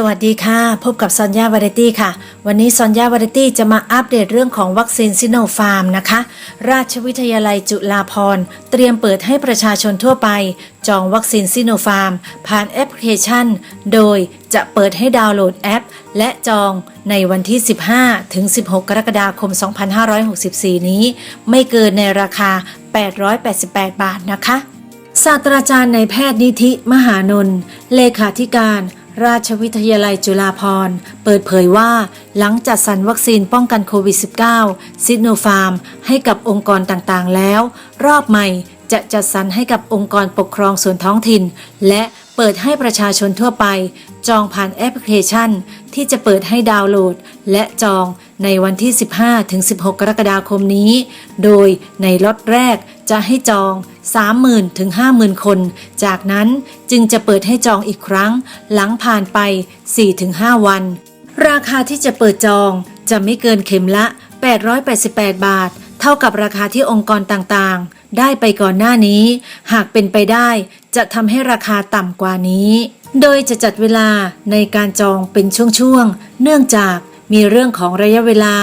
สวัสดีค่ะ พบกับซอนยาวาไรตี้ค่ะ วันนี้ซอนยาวาไรตี้จะมาอัปเดตเรื่องของวัคซีนซิโนฟาร์มนะคะ ราชวิทยาลัยจุฬาภรณ์เตรียมเปิดให้ประชาชนทั่วไป จองวัคซีนซิโนฟาร์ม ผ่านแอปพลิเคชัน โดยจะเปิดให้ดาวน์โหลดแอป และจองในวันที่ 15 ถึง 16 กรกฎาคม 2564 นี้ ไม่เกินในราคา 888 บาทนะคะศาสตราจารย์ในายแพทย์นิธิมหานนท์เลขาธิการ ราชวิทยาลัยจุฬาภรณ์ เปิดเผยว่า หลังจัดสรรวัคซีนป้องกันโควิด -19 ซิโนฟาร์ม ให้กับองค์กรต่างๆแล้ว รอบใหม่ จะจัดสรรให้กับองค์กรปกครองส่วนท้องถิ่น และเปิดให้ประชาชนทั่วไป จองผ่านแอปพลิเคชัน ที่จะเปิดให้ดาวน์โหลด และจองในวันที่ 15ถึง16 กรกฎาคมนี้ โดยในล็อตแรกจะให้จอง 30,000 ถึง 50,000 คน จากนั้นจึงจะเปิดให้จองอีกครั้ง หลังผ่านไป 4-5 วัน ราคาที่จะเปิดจองจะไม่เกินเข็มละ 888 บาท เท่ากับราคาที่องค์กรต่างๆ ได้ไปก่อนหน้านี้ หากเป็นไปได้จะทำให้ราคาต่ำกว่านี้ โดยจะจัดเวลาในการจองเป็นช่วงๆ เนื่องจากมีเรื่องของระยะเวลา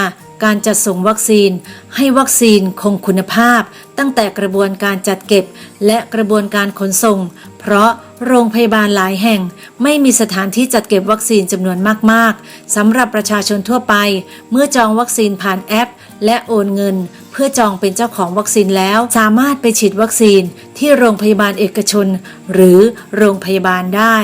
การจัดส่งวัคซีน ให้วัคซีนคงคุณภาพ ตั้งแต่กระบวนการจัดเก็บ และกระบวนการขนส่ง เพราะโรงพยาบาลหลายแห่ง ไม่มีสถานที่จัดเก็บวัคซีนจำนวนมาก ๆสำหรับประชาชนทั่วไป เมื่อจองวัคซีนผ่านแอป และโอนเงิน เพื่อจองเป็นเจ้าของวัคซีนแล้ว สามารถไปฉีดวัคซีนที่โรงพยาบาลเอกชน หรือโรงพยาบาลได้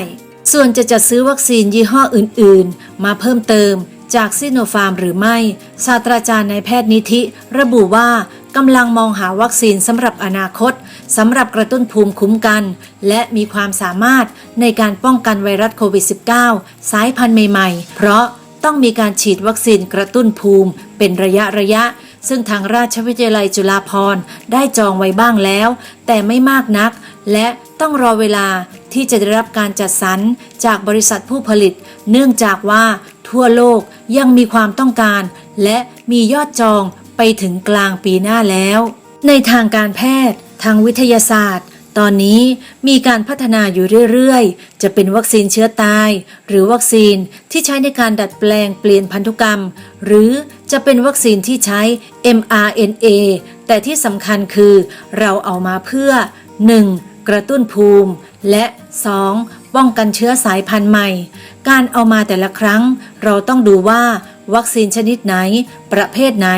ส่วนจะจัดซื้อวัคซีนยี่ห้ออื่น ๆ มาเพิ่มเติมจากซิโนฟาร์มหรือไม่ ศาสตราจารย์นายแพทย์นิธิ ระบุว่ากำลังมองหาวัคซีนสำหรับอนาคตสำหรับกระตุ้นภูมิคุ้มกัน และมีความสามารถในการป้องกันไวรัสโควิด -19 สายพันธุ์ใหม่ ๆ เพราะต้องมีการฉีดวัคซีนกระตุ้นภูมิเป็นระยะระยะ ซึ่งทางราชวิทยาลัยจุฬาภรณ์ได้จองไว้บ้างแล้ว แต่ไม่มากนัก และต้องรอเวลาที่จะได้รับการจัดสรรจากบริษัทผู้ผลิต เนื่องจากว่าทั่วโลกยังมีความต้องการ และมียอดจองไปถึงกลางปีหน้าแล้ว ในทางการแพทย์ ทางวิทยาศาสตร์ ตอนนี้มีการพัฒนาอยู่เรื่อยๆ จะเป็นวัคซีนเชื้อตาย หรือวัคซีนที่ใช้ในการดัดแปลงเปลี่ยนพันธุกรรม หรือจะเป็นวัคซีนที่ใช้ mRNA แต่ที่สำคัญคือเราเอามาเพื่อ 1. กระตุ้นภูมิ และ 2. ป้องกันเชื้อสายพันธุ์ใหม่ การเอามาแต่ละครั้ง เราต้องดูว่า วัคซีนชนิดไหน ประเภทไหน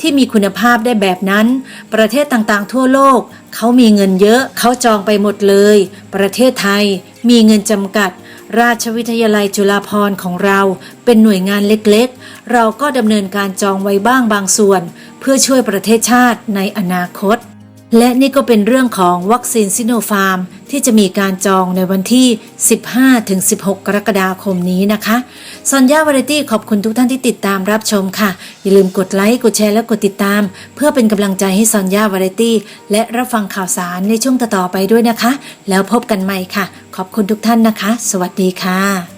ที่มีคุณภาพได้แบบนั้น ประเทศต่างๆทั่วโลก เขามีเงินเยอะเขาจองไปหมดเลย ประเทศไทยมีเงินจำกัด ราชวิทยาลัยจุฬาภรณ์ของเราเป็นหน่วยงานเล็กๆ เราก็ดำเนินการจองไว้บ้างบางส่วน เพื่อช่วยประเทศชาติในอนาคตและนี่ก็เป็นเรื่องของวัคซีนซิโนฟาร์ม ที่จะมีการจองในวันที่ 15-16 กรกฎาคมนี้นะคะซอนยาวาไรตี้ขอบคุณทุกท่านที่ติดตามรับชมค่ะ อย่าลืมกดไลค์กดแชร์และกดติดตาม เพื่อเป็นกำลังใจให้ซอนยาวาไรตี้และรับฟังข่าวสารในช่วงต่อๆไปด้วยนะคะ แล้วพบกันใหม่ค่ะ ขอบคุณทุกท่านนะคะ สวัสดีค่ะ